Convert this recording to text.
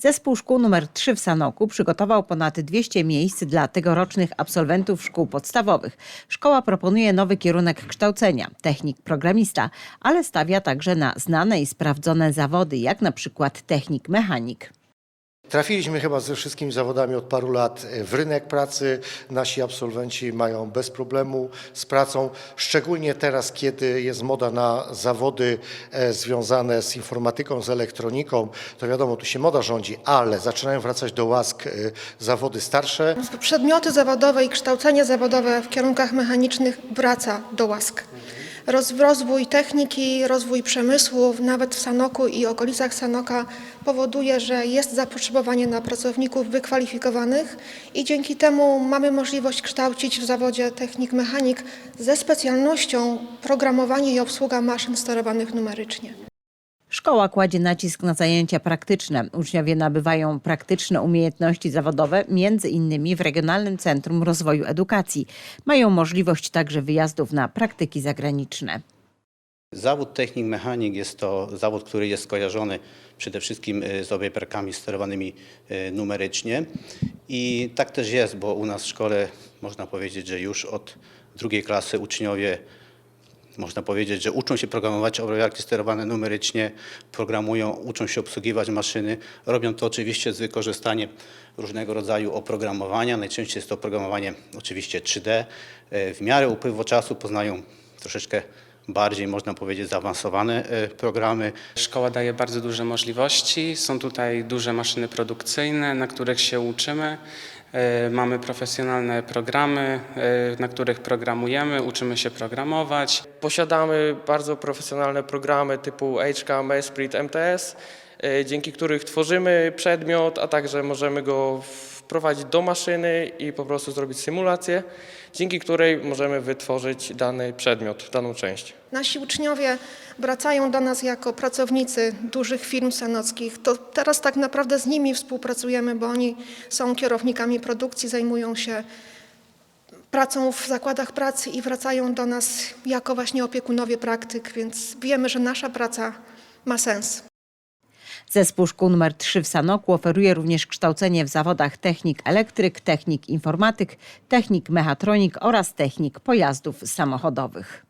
Zespół szkół nr 3 w Sanoku przygotował ponad 200 miejsc dla tegorocznych absolwentów szkół podstawowych. Szkoła proponuje nowy kierunek kształcenia, technik programista, ale stawia także na znane i sprawdzone zawody, jak na przykład technik mechanik. Trafiliśmy chyba ze wszystkimi zawodami od paru lat w rynek pracy. Nasi absolwenci mają bez problemu z pracą, szczególnie teraz, kiedy jest moda na zawody e, związane z informatyką, z elektroniką. To wiadomo, tu się moda rządzi, ale zaczynają wracać do łask e, zawody starsze. Przedmioty zawodowe i kształcenie zawodowe w kierunkach mechanicznych wraca do łask. Roz, rozwój techniki, rozwój przemysłu, nawet w Sanoku i okolicach Sanoka powoduje, że jest zapotrzebowanie na pracowników wykwalifikowanych i dzięki temu mamy możliwość kształcić w zawodzie technik mechanik ze specjalnością programowanie i obsługa maszyn sterowanych numerycznie. Szkoła kładzie nacisk na zajęcia praktyczne. Uczniowie nabywają praktyczne umiejętności zawodowe, między innymi w Regionalnym Centrum Rozwoju Edukacji. Mają możliwość także wyjazdów na praktyki zagraniczne. Zawód technik mechanik jest to zawód, który jest skojarzony przede wszystkim y, z obieperkami sterowanymi y, numerycznie. I tak też jest, bo u nas w szkole można powiedzieć, że już od drugiej klasy uczniowie można powiedzieć, że uczą się programować obrabiarki sterowane numerycznie, programują, uczą się obsługiwać maszyny. Robią to oczywiście z wykorzystaniem różnego rodzaju oprogramowania. Najczęściej jest to oprogramowanie oczywiście 3D. E, W miarę upływu czasu poznają troszeczkę bardziej, można powiedzieć, zaawansowane e, programy. Szkoła daje bardzo duże możliwości. Są tutaj duże maszyny produkcyjne, na których się uczymy. E, Mamy profesjonalne programy, e, na których programujemy, uczymy się programować. Posiadamy bardzo profesjonalne programy typu HK, Mesprit, MTS, e, dzięki których tworzymy przedmiot, a także możemy go wprowadzić do maszyny i po prostu zrobić symulację, dzięki której możemy wytworzyć dany przedmiot, daną część. Nasi uczniowie wracają do nas jako pracownicy dużych firm sanockich. To teraz tak naprawdę z nimi współpracujemy, bo oni są kierownikami produkcji, zajmują się pracą w zakładach pracy i wracają do nas jako właśnie opiekunowie praktyk, więc wiemy, że nasza praca ma sens. Zespół szkół nr 3 w Sanoku oferuje również kształcenie w zawodach technik elektryk, technik informatyk, technik mechatronik oraz technik pojazdów samochodowych.